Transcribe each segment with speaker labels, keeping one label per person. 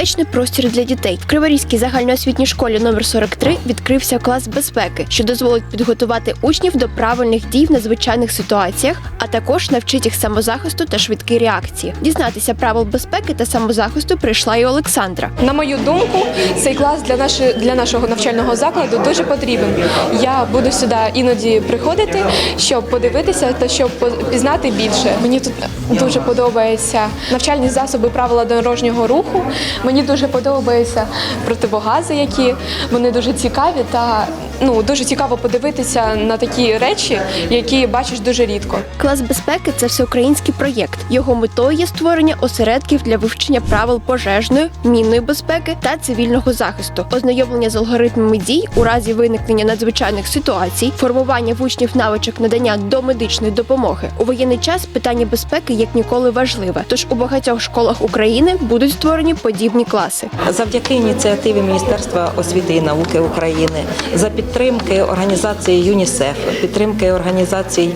Speaker 1: безпечний простір для дітей. В Криворізькій загальноосвітній школі номер 43 відкрився клас безпеки, що дозволить підготувати учнів до правильних дій в надзвичайних ситуаціях, а також навчить їх самозахисту та швидкій реакції. Дізнатися правил безпеки та самозахисту прийшла і Олександра.
Speaker 2: На мою думку, цей клас для нашої для нашого навчального закладу дуже потрібен. Я буду сюди іноді приходити, щоб подивитися та щоб пізнати більше. Мені тут дуже подобаються навчальні засоби правила дорожнього руху. Мені дуже подобаються противогази, які вони дуже цікаві та ну дуже цікаво подивитися на такі речі, які бачиш дуже рідко.
Speaker 1: Клас безпеки це всеукраїнський проєкт. Його метою є створення осередків для вивчення правил пожежної, мінної безпеки та цивільного захисту, ознайомлення з алгоритмами дій у разі виникнення надзвичайних ситуацій, формування в учнів навичок надання домедичної допомоги. У воєнний час питання безпеки як ніколи важливе. Тож у багатьох школах України будуть створені подібні класи.
Speaker 3: Завдяки ініціативі Міністерства освіти і науки України за підтримки організації ЮНІСЕФ, підтримки організацій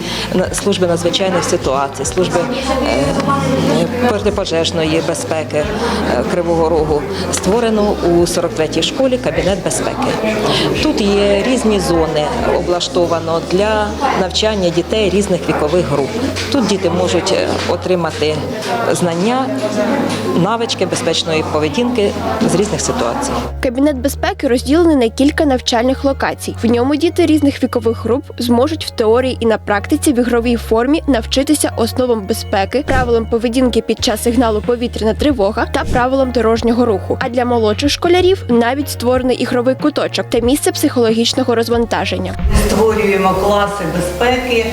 Speaker 3: служби надзвичайних ситуацій, служби е, протипожежної безпеки е, Кривого Рогу створено у 43-й школі кабінет безпеки. Тут є різні зони облаштовано для навчання дітей різних вікових груп. Тут діти можуть е, отримати знання, навички безпечної поведінки з різних ситуацій.
Speaker 1: Кабінет безпеки розділений на кілька навчальних локацій. В ньому діти різних вікових груп зможуть в теорії і на практиці в ігровій формі навчитися основам безпеки, правилам поведінки під час сигналу повітряна тривога та правилам дорожнього руху. А для молодших школярів навіть створений ігровий куточок та місце психологічного розвантаження.
Speaker 4: Створюємо класи безпеки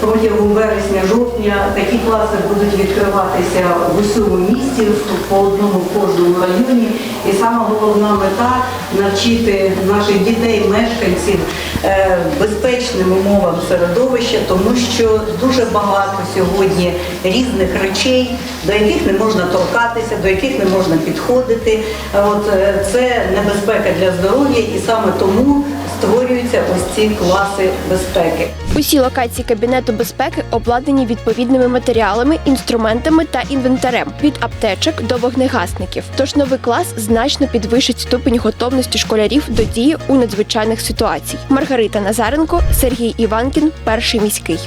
Speaker 4: протягом вересня-жовтня. Такі класи будуть відкриватися в усьому місті, по одному в кожному районі. І сама головна мета навчити наших дітей, мешканців е, безпечним умовам середовища, тому що дуже багато сьогодні різних речей, до яких не можна торкатися, до яких не можна підходити. От е, це небезпека для здоров'я, і саме тому створюються ось ці класи безпеки.
Speaker 1: Усі локації кабінету безпеки обладнані відповідними матеріалами, інструментами та інвентарем від аптечок до вогнегасників. Тож новий клас значно підвищить ступень готовності школярів до дії у надзвичайних ситуацій. Маргарита Назаренко, Сергій Іванкін, перший міський.